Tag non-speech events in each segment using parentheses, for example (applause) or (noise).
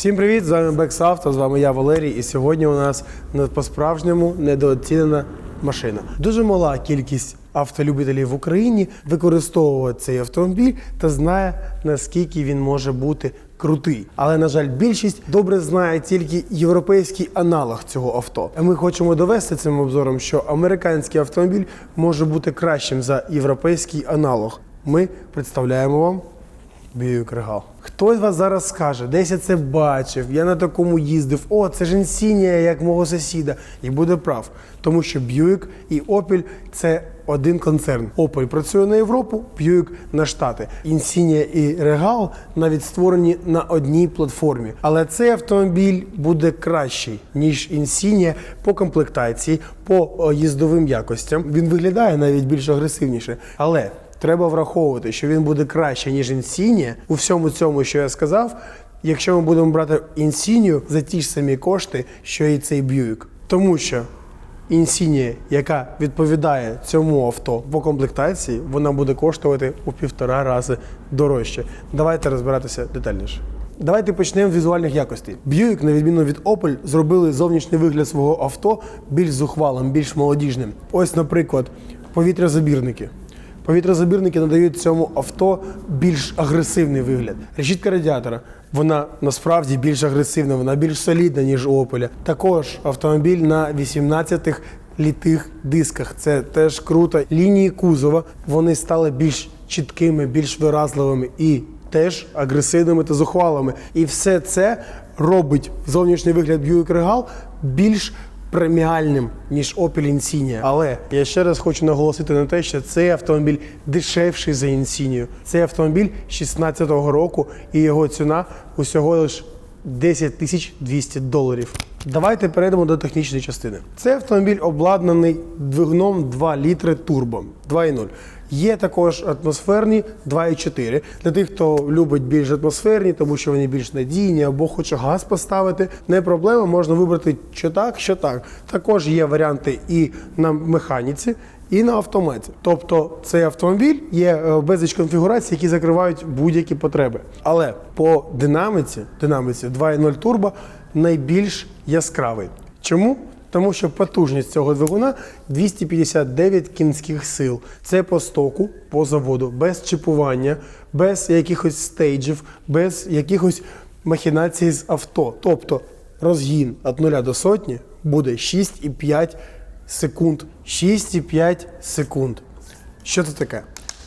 Всім привіт! З вами Бекс Авто, з вами я Валерій. І сьогодні у нас по-справжньому недооцінена машина. Дуже мала кількість автолюбителів в Україні використовує цей автомобіль та знає наскільки він може бути крутий. Але на жаль, більшість добре знає тільки європейський аналог цього авто. Ми хочемо довести цим обзором, що американський автомобіль може бути кращим за європейський аналог. Ми представляємо вам Б'юік Регал. Хтось вас зараз скаже, десь я це бачив, я на такому їздив. О, це ж інсінія, як мого сусіда. І буде прав. Тому що Б'юік і Opel – це один концерн. Opel працює на Європу, Б'юік на Штати. Інсінія і Регал навіть створені на одній платформі. Але цей автомобіль буде кращий, ніж інсінія по комплектації, по їздовим якостям. Він виглядає навіть більш агресивніше. Але Треба враховувати, що він буде краще, ніж інсінія у всьому цьому, що я сказав, якщо ми будемо брати інсінію за ті ж самі кошти, що і цей Б'юік. Тому що інсінія, яка відповідає цьому авто по комплектації, вона буде коштувати у півтора рази дорожче. Давайте розбиратися детальніше. Давайте почнемо з візуальних якостей. Buick, на відміну від Opel, зробили зовнішній вигляд свого авто більш зухвалим, більш молодіжним. Ось, наприклад, повітрязабірники. Повітрозабірники надають цьому авто більш агресивний вигляд. Решітка радіатора вона насправді більш агресивна, вона більш солідна, ніж у Opel. Також автомобіль на 18 літих дисках. Це теж круто. Лінії кузова вони стали більш чіткими, більш виразливими і теж агресивними та зухвалими. І все це робить зовнішній вигляд Buick Regal більш преміальним, ніж Opel Insignia. Але я ще раз хочу наголосити на те, що цей автомобіль дешевший за Insignia. Цей автомобіль 16-го року і його ціна усього лиш 10 тисяч 200 доларів. Давайте перейдемо до технічної частини. Цей автомобіль обладнаний двигуном 2 літри турбо 2.0. Є також атмосферні 2,4. Для тих, хто любить більш атмосферні, тому що вони більш надійні або хоче газ поставити, не проблема, можна вибрати що так, що так. Також є варіанти і на механіці, і на автоматі. Тобто цей автомобіль є е, безліч конфігурацій, які закривають будь-які потреби. Але по динаміці, динаміці 2.0 турбо найбільш яскравий. Чому? Тому що потужність цього двигуна 259 кінських сил. Це по стоку, по заводу, без чіпування, без якихось стейджів, без якихось махінацій з авто. Тобто розгін від 0 до сотні буде 6,5 секунд. 6,5 секунд. Що це таке?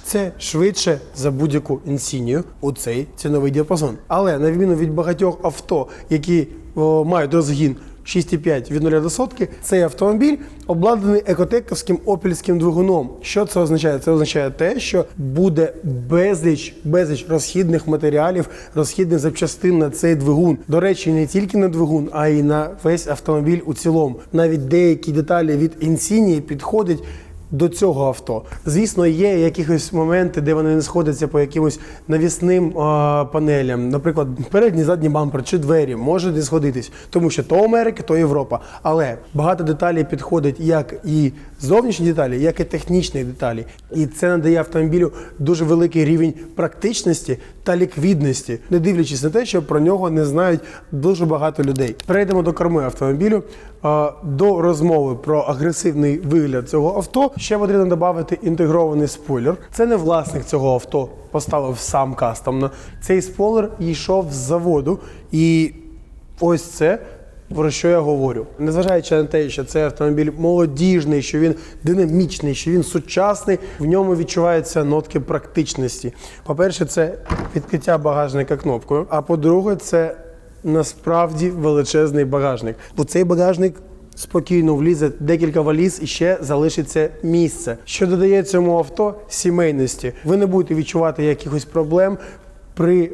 Це швидше за будь-яку інсінію у цей ціновий діапазон. Але на відміну від багатьох авто, які о, мають розгін 6,5 від 0 до сотки, цей автомобіль обладнаний екотековським опільським двигуном. Що це означає? Це означає те, що буде безліч, безліч розхідних матеріалів, розхідних запчастин на цей двигун. До речі, не тільки на двигун, а й на весь автомобіль у цілому. Навіть деякі деталі від Insignia підходять до цього авто. Звісно, є якісь моменти, де вони не сходяться по якимось навісним а, панелям, наприклад, передній задній бампер чи двері може не сходитись, тому що то Америка, то Європа. Але багато деталей підходить як і зовнішні деталі, як і технічні деталі. І це надає автомобілю дуже великий рівень практичності та ліквідності, не дивлячись на те, що про нього не знають дуже багато людей. Перейдемо до корми автомобілю. До розмови про агресивний вигляд цього авто ще потрібно додати інтегрований спойлер. Це не власник цього авто поставив сам кастомно. Цей спойлер йшов з заводу, і ось це. Про що я говорю? Незважаючи на те, що цей автомобіль молодіжний, що він динамічний, що він сучасний, в ньому відчуваються нотки практичності. По-перше, це відкриття багажника кнопкою. А по-друге, це насправді величезний багажник. У цей багажник спокійно влізе декілька валіз і ще залишиться місце. Що додає цьому авто сімейності. Ви не будете відчувати якихось проблем. При е,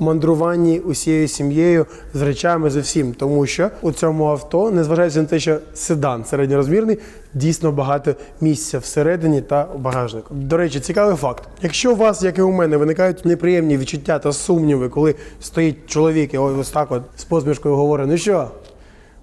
мандруванні усією сім'єю з речами за всім, тому що у цьому авто, незважаючи на те, що седан середньорозмірний, дійсно багато місця всередині та у багажнику. До речі, цікавий факт: якщо у вас, як і у мене, виникають неприємні відчуття та сумніви, коли стоїть чоловік і ось так от з посмішкою говорить: ну що,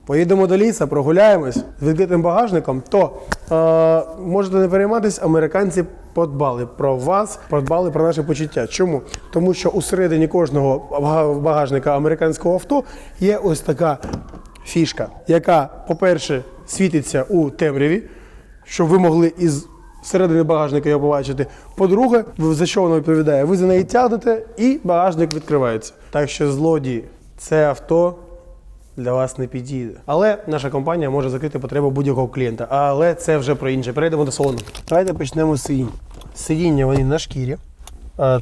поїдемо до лісу, прогуляємось з відкритим багажником, то е, можете не перейматися, американці подбали про вас, подбали про наше почуття. Чому? Тому що усередині кожного багажника американського авто є ось така фішка, яка, по-перше, світиться у темряві, щоб ви могли із середини багажника його побачити. По-друге, за що воно відповідає? Ви за неї тягнете і багажник відкривається. Так що злодії, це авто для вас не підійде. Але наша компанія може закрити потребу будь-якого клієнта. Але це вже про інше. Перейдемо до салону. Давайте почнемо з сидінь. Сидіння вони на шкірі.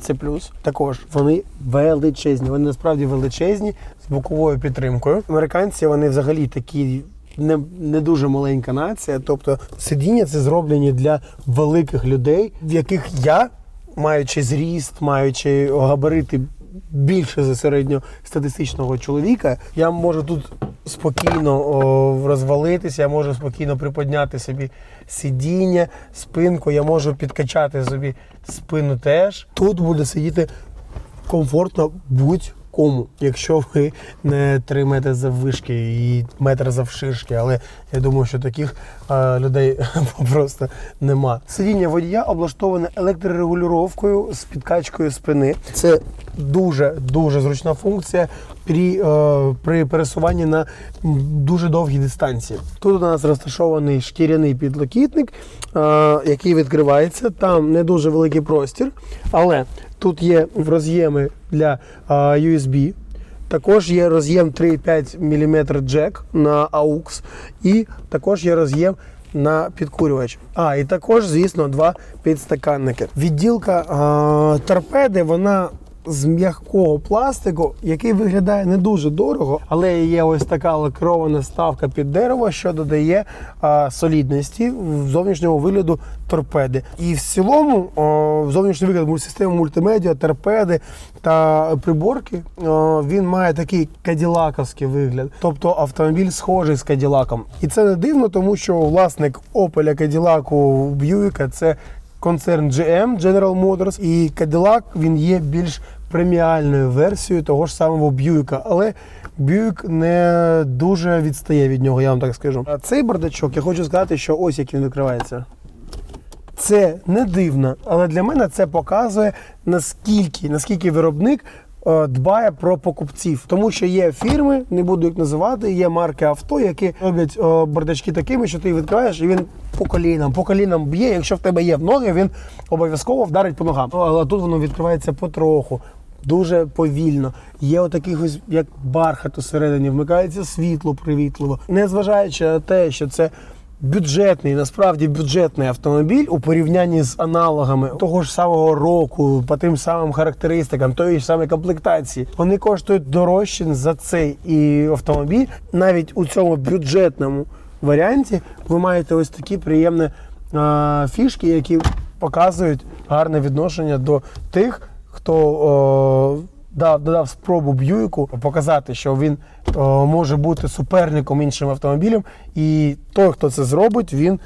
Це плюс. Також вони величезні. Вони насправді величезні з боковою підтримкою. Американці вони взагалі такі. Не, не дуже маленька нація, тобто сидіння це зроблені для великих людей, в яких я, маючи зріст, маючи габарити більше за середньостатистичного чоловіка, я можу тут спокійно о, розвалитися, я можу спокійно приподняти собі сидіння, спинку, я можу підкачати собі спину теж. Тут буде сидіти комфортно будь-кому, якщо ви не 3 метри заввишки і метр завширшки. Але я думаю, що таких е, людей (laughs) просто нема. Сидіння водія облаштоване електрорегулюванню з підкачкою спини. Це дуже дуже зручна функція при, е, при пересуванні на дуже довгі дистанції. Тут у нас розташований шкіряний підлокітник, е, який відкривається. Там не дуже великий простір, але тут є роз'єми для USB. Також є роз'єм 3,5 мм джек на AUX, і також є роз'єм на підкурювач. А, і також, звісно, два підстаканники. Відділка а, торпеди, вона. З м'якого пластику, який виглядає не дуже дорого, але є ось така лакрована ставка під дерево, що додає а, солідності в зовнішнього вигляду торпеди. І в цілому о, зовнішній вигляд системи мультимедіа, торпеди та приборки о, він має такий каділаковський вигляд. Тобто автомобіль схожий з каділаком. І це не дивно, тому що власник Opel Каділаку Б'юіка це концерн GM General Motors, і Cadillac він є більш преміальною версією того ж самого Б'юіка, але Б'юік не дуже відстає від нього, я вам так скажу. А цей бардачок, я хочу сказати, що ось як він відкривається. Це не дивно, але для мене це показує наскільки, наскільки виробник дбає про покупців. Тому що є фірми, не буду їх називати, є марки авто, які роблять е, бардачки такими, що ти відкриваєш, і він по колінам, по колінам б'є. Якщо в тебе є в ноги, він обов'язково вдарить по ногам. Але тут воно відкривається потроху. Дуже повільно. Є отакий ось як бархат усередині, вмикається світло привітливо. Незважаючи на те, що це бюджетний, насправді бюджетний автомобіль у порівнянні з аналогами того ж самого року, по тим самим характеристикам, тої ж самої комплектації, вони коштують дорожче за цей і автомобіль. Навіть у цьому бюджетному варіанті ви маєте ось такі приємні а, фішки, які показують гарне відношення до тих, хто о, дав, додав спробу Б'юйку показати, що він о, може бути суперником іншим автомобілям, і той, хто це зробить, він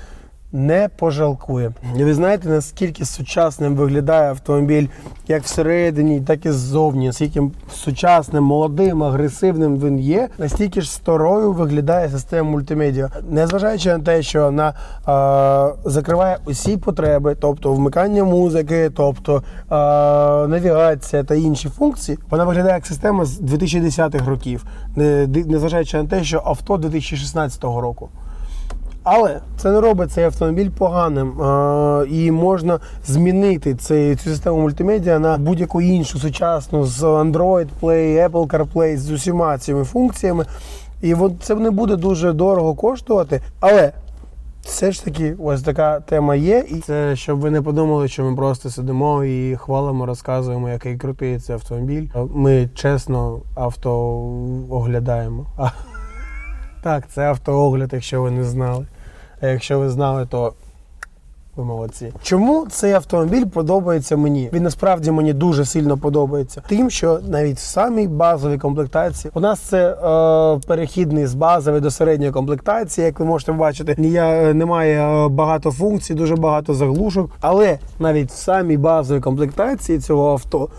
не пожалкує. І ви знаєте, наскільки сучасним виглядає автомобіль як всередині, так і ззовні, наскільки сучасним, молодим, агресивним він є, настільки ж старою виглядає система мультимедіа. Незважаючи на те, що вона е, закриває усі потреби, тобто вмикання музики, тобто е, навігація та інші функції, вона виглядає як система з 2010-х років, не- незважаючи на те, що авто 2016 року. Але це не робить цей автомобіль поганим. Е, і можна змінити цей, цю систему мультимедіа на будь-яку іншу сучасну з Android Play, Apple CarPlay, з усіма цими функціями. І от це не буде дуже дорого коштувати. Але все ж таки, ось така тема є. І це щоб ви не подумали, що ми просто сидимо і хвалимо, розказуємо, який крутий цей автомобіль. Ми чесно авто оглядаємо. (laughs) Так, це автоогляд, якщо ви не знали. А якщо ви знали, то ви молодці. Чому цей автомобіль подобається мені? Він насправді мені дуже сильно подобається. Тим, що навіть в самій базовій комплектації у нас це е, перехідний з базової до середньої комплектації, як ви можете бачити, нія- немає е, багато функцій, дуже багато заглушок. Але навіть в самій базовій комплектації цього авто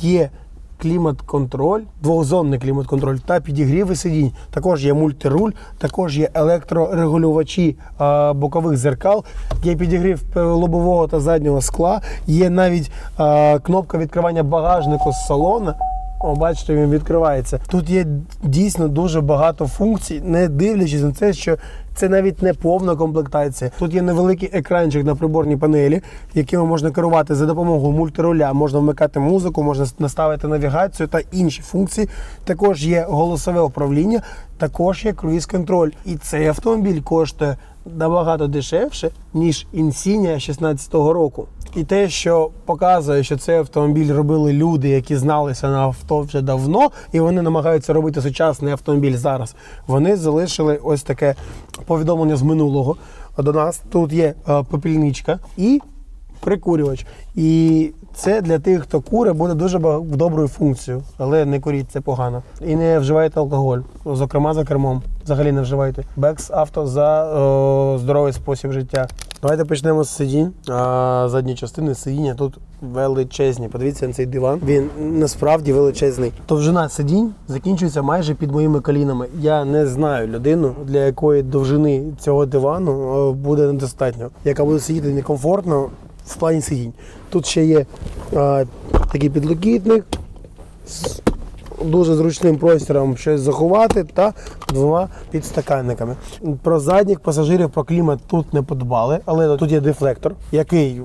є клімат-контроль, двохзонний клімат-контроль та підігріви сидінь. Також є мультируль, також є електрорегулювачі а, бокових зеркал, є підігрів лобового та заднього скла, є навіть а, кнопка відкривання багажнику з салона. О, бачите, він відкривається. Тут є дійсно дуже багато функцій, не дивлячись на це, що це навіть не повна комплектація. Тут є невеликий екранчик на приборній панелі, якими можна керувати за допомогою мультируля. Можна вмикати музику, можна наставити навігацію та інші функції. Також є голосове управління, також є круїз-контроль. І цей автомобіль коштує набагато дешевше, ніж Insignia 16-го року. І те, що показує, що цей автомобіль робили люди, які зналися на авто вже давно, і вони намагаються робити сучасний автомобіль зараз. Вони залишили ось таке повідомлення з минулого до нас. Тут є е, попільничка і прикурювач. І це для тих, хто куре, буде дуже доброю функцією, але не куріть, це погано. І не вживайте алкоголь, зокрема за кермом. Взагалі не вживайте. Бекс авто за е, здоровий спосіб життя. Давайте почнемо з сидінь. А, задні частини сидіння тут величезні. Подивіться на цей диван. Він насправді величезний. Довжина сидінь закінчується майже під моїми колінами. Я не знаю людину, для якої довжини цього дивану е, буде недостатньо, яка буде сидіти некомфортно в плані сидінь. Тут ще є а, такий підлокітник з дуже зручним простором щось заховати та двома підстаканниками. Про задніх пасажирів про клімат тут не подбали, але тут є дефлектор, який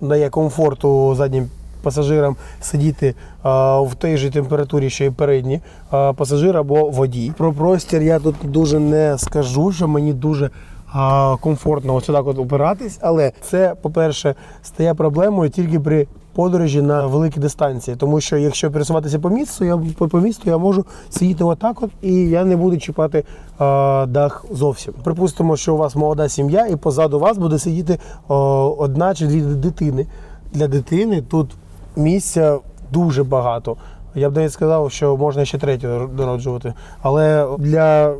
дає комфорту заднім пасажирам сидіти а, в тій же температурі, що і передні а, пасажир або водій. Про простір я тут дуже не скажу, що мені дуже а, комфортно ось так от опиратись, але це, по-перше, стає проблемою тільки при подорожі на великі дистанції. Тому що якщо пересуватися по місту, я по, місту я можу сидіти отак, от і я не буду чіпати а, дах зовсім. Припустимо, що у вас молода сім'я, і позаду вас буде сидіти о, одна чи дві дитини. Для дитини тут місця дуже багато. Я б навіть сказав, що можна ще третю дороджувати. Але для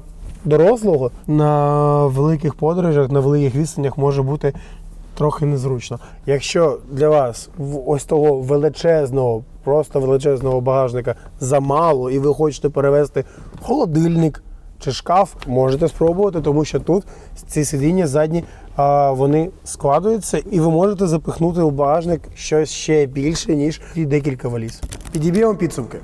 дорослого на великих подорожах, на великих відстанях може бути трохи незручно. Якщо для вас ось того величезного, просто величезного багажника замало, і ви хочете перевезти холодильник чи шкаф, можете спробувати, тому що тут ці сидіння задні вони складуються, і ви можете запихнути у багажник щось ще більше, ніж ті декілька валіз. Підіб'ємо підсумки.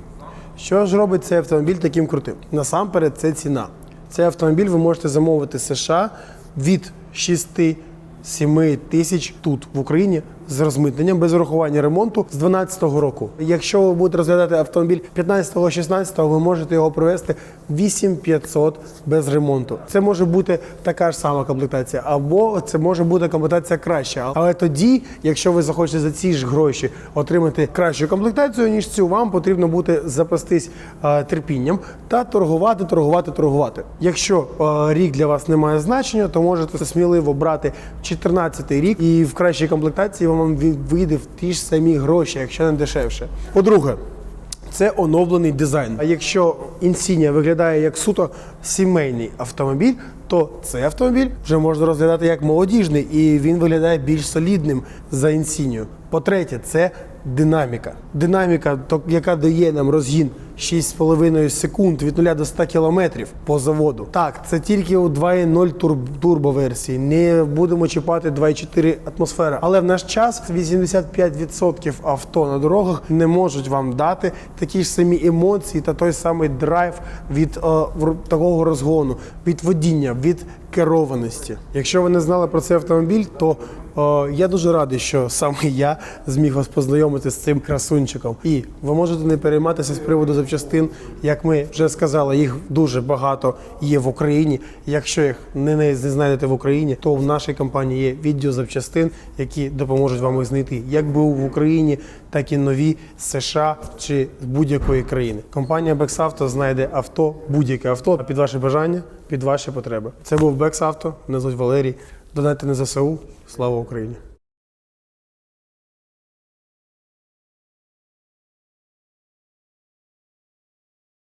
Що ж робить цей автомобіль таким крутим? Насамперед, це ціна. Цей автомобіль ви можете замовити США від 6-7 тисяч тут в Україні з розмитненням без урахування ремонту з 2012 року. Якщо ви будете розглядати автомобіль 15-16, ви можете його провести 8500 без ремонту. Це може бути така ж сама комплектація, або це може бути комплектація краща. Але тоді, якщо ви захочете за ці ж гроші отримати кращу комплектацію, ніж цю, вам потрібно буде запастись е, терпінням та торгувати, торгувати, торгувати. Якщо е, рік для вас не має значення, то можете сміливо брати 14 рік і в кращій комплектації вам ві- вийде в ті ж самі гроші, якщо не дешевше. По-друге, це оновлений дизайн. А якщо Insignia виглядає як суто сімейний автомобіль, то цей автомобіль вже можна розглядати як молодіжний, і він виглядає більш солідним за Insignia. По-третє, це динаміка. Динаміка, яка дає нам розгін 6,5 секунд від 0 до 100 кілометрів по заводу. Так, це тільки у 2.0 тур- турбоверсії. Не будемо чіпати 2.4 атмосфера. Але в наш час 85% авто на дорогах не можуть вам дати такі ж самі емоції та той самий драйв від е, такого розгону, від водіння, від керованості. Якщо ви не знали про цей автомобіль, то я дуже радий, що саме я зміг вас познайомити з цим красунчиком. І ви можете не перейматися з приводу запчастин. Як ми вже сказали, їх дуже багато є в Україні. Якщо їх не, не знайдете в Україні, то в нашій компанії є відділ запчастин, які допоможуть вам їх знайти, як би в Україні, так і нові США чи будь-якої країни. Компанія Бексавто знайде авто, будь-яке авто під ваше бажання, під ваші потреби. Це був Бексавто. Мене звуть Валерій. Донайте на ЗСУ. Слава Україні!